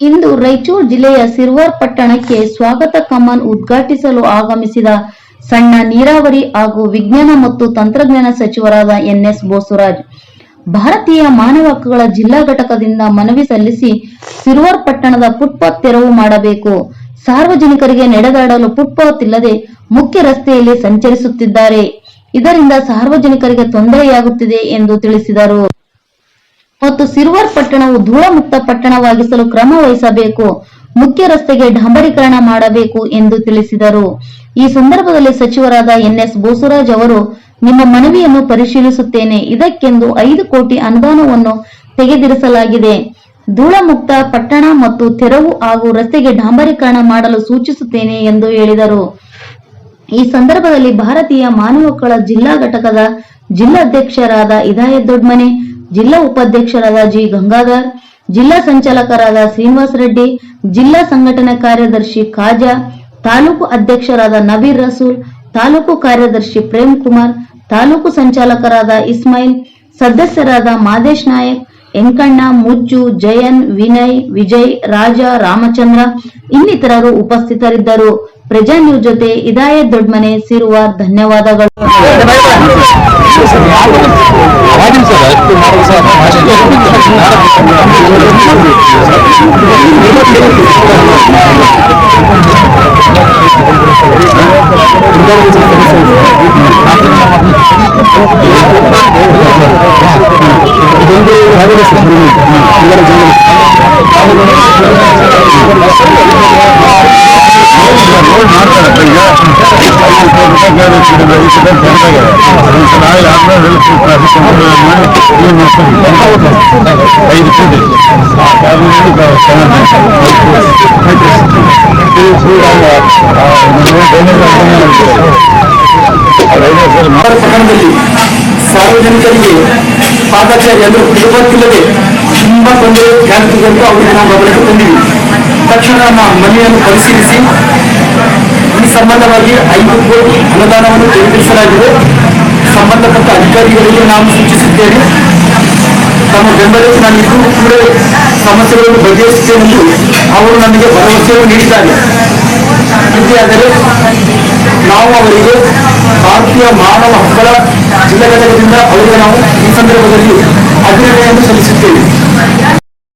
ಇಂದು ರಾಯಚೂರು ಜಿಲ್ಲೆಯ ಸಿರ್ವಾರ್ ಪಟ್ಟಣಕ್ಕೆ ಸ್ವಾಗತ ಕಮಾನ್ ಉದ್ಘಾಟಿಸಲು ಆಗಮಿಸಿದ ಸಣ್ಣ ನೀರಾವರಿ ಹಾಗೂ ವಿಜ್ಞಾನ ಮತ್ತು ತಂತ್ರಜ್ಞಾನ ಸಚಿವರಾದ ಎನ್ ಎಸ್ ಬೋಸುರಾಜ್. ಭಾರತೀಯ ಮಾನವ ಹಕ್ಕುಗಳ ಜಿಲ್ಲಾ ಘಟಕದಿಂದ ಮನವಿ ಸಲ್ಲಿಸಿ ಸಿರ್ವಾರ್ ಪಟ್ಟಣದ ಫುಟ್ಪಾತ್ ತೆರವು ಮಾಡಬೇಕು. ಸಾರ್ವಜನಿಕರಿಗೆ ನಡೆದಾಡಲು ಫುಟ್ಪಾತ್ ಇಲ್ಲದೆ ಮುಖ್ಯ ರಸ್ತೆಯಲ್ಲಿ ಸಂಚರಿಸುತ್ತಿದ್ದಾರೆ. ಇದರಿಂದ ಸಾರ್ವಜನಿಕರಿಗೆ ತೊಂದರೆಯಾಗುತ್ತಿದೆ ಎಂದು ತಿಳಿಸಿದರು. ಮತ್ತು ಸಿರುವರ್ ಪಟ್ಟಣವು ಧೂಳಮುಕ್ತ ಪಟ್ಟಣವಾಗಿಸಲು ಕ್ರಮ ವಹಿಸಬೇಕು. ಮುಖ್ಯ ರಸ್ತೆಗೆ ಡಾಂಬರೀಕರಣ ಮಾಡಬೇಕು ಎಂದು ತಿಳಿಸಿದರು. ಈ ಸಂದರ್ಭದಲ್ಲಿ ಸಚಿವರಾದ ಎನ್ಎಸ್ ಬೋಸರಾಜ್ ಅವರು, ನಿಮ್ಮ ಮನವಿಯನ್ನು ಪರಿಶೀಲಿಸುತ್ತೇನೆ. ಇದಕ್ಕೆಂದು ಐದು ಕೋಟಿ ಅನುದಾನವನ್ನು ತೆಗೆದಿರಿಸಲಾಗಿದೆ. ಧೂಳಮುಕ್ತ ಪಟ್ಟಣ ಮತ್ತು ತೆರವು ಹಾಗೂ ರಸ್ತೆಗೆ ಡಾಂಬರೀಕರಣ ಮಾಡಲು ಸೂಚಿಸುತ್ತೇನೆ ಎಂದು ಹೇಳಿದರು. ಈ ಸಂದರ್ಭದಲ್ಲಿ ಭಾರತೀಯ ಮಾನವ ಜಿಲ್ಲಾ ಘಟಕದ ಜಿಲ್ಲಾಧ್ಯಕ್ಷರಾದ ಇದಾಯತ್ ದೊಡ್ಮನೆ ಜಿಲ್ಲಾ ಉಪಾಧ್ಯಕ್ಷರಾದ ಜಿ ಗಂಗಾಧರ್, ಜಿಲ್ಲಾ ಸಂಚಾಲಕರಾದ ಶ್ರೀನಿವಾಸ ರೆಡ್ಡಿ, ಜಿಲ್ಲಾ ಸಂಘಟನಾ ಕಾರ್ಯದರ್ಶಿ ಖಾಜಾ, ತಾಲೂಕು ಅಧ್ಯಕ್ಷರಾದ ನಬೀರ್ ರಸೂಲ್, ತಾಲೂಕು ಕಾರ್ಯದರ್ಶಿ ಪ್ರೇಮ್ ಕುಮಾರ್, ತಾಲೂಕು ಸಂಚಾಲಕರಾದ ಇಸ್ಮಾಯಿಲ್, ಸದಸ್ಯರಾದ ಮಾದೇಶ್ ನಾಯಕ್ ಎಂಕಣ್ಣ ಮುಚ್ಚು ಜಯನ್, ವಿನಯ್, ವಿಜಯ್, ರಾಜ, ರಾಮಚಂದ್ರ ಇನ್ನಿತರರು ಉಪಸ್ಥಿತರಿದ್ದರು. ಪ್ರಜಾ ನ್ಯೂಸ್ ಜೊತೆ ಇದಾಯತ್ ದೊಡ್ಮನೆ ಸಿರುವಾರ್ ಧನ್ಯವಾದಗಳು ಆಗಿಲ್ಲ ಸರ್ ಅದಕ್ಕೆ ಮಾಡಲು ಸಹ ಇದೊಂದು ಐದು ಪಟ್ಟಣದಲ್ಲಿ ಸಾರ್ವಜನಿಕರಿಗೆ ಪಾದಚಾರಿ ಅಂದ್ರೆ ಸಾರ್ವಜನಿಕರಿಗೆ ತುಂಬಾ ತೊಂದರೆ ಜಾಗತಿಗೆ ಅಂತ ಅವರಿಗೆ ನಾವು ಗಮನಕ್ಕೆ ತಕ್ಷಣ ನಮ್ಮ ಮನೆಯನ್ನು ಪರಿಶೀಲಿಸಿ ಸಂಬಂಧವಾಗಿ ಐದು ಕೋಟಿ ಅನುದಾನವನ್ನು ತೆಗೆದಿರಿಸಲಾಗಿದೆ ಸಂಬಂಧಪಟ್ಟ ಅಧಿಕಾರಿಗಳಿಗೆ ನಾನು ಸೂಚಿಸಿದ್ದೇನೆ ತಮ್ಮ ಬೆಂಬಲಕ್ಕೆ ನಾನು ಇನ್ನೂ ಕೂಡ ಸಮಸ್ಯೆಗಳನ್ನು ಬಗೆಹರಿಸುತ್ತೇನೆ ಎಂದು ಅವರು ನನಗೆ ಭರವಸೆಯನ್ನು ನೀಡಿದ್ದಾರೆ. ಆದರೆ ನಾವು ಅವರಿಗೆ ಭಾರತೀಯ ಮಾನವ ಹಕ್ಕುಗಳ ಜಿಲ್ಲಾ ಘಟಕದಿಂದ ಅವರಿಗೆ ನಾವು ಈ ಸಂದರ್ಭದಲ್ಲಿ ಅಭಿನಂದನೆಯನ್ನು ಸಲ್ಲಿಸುತ್ತೇವೆ.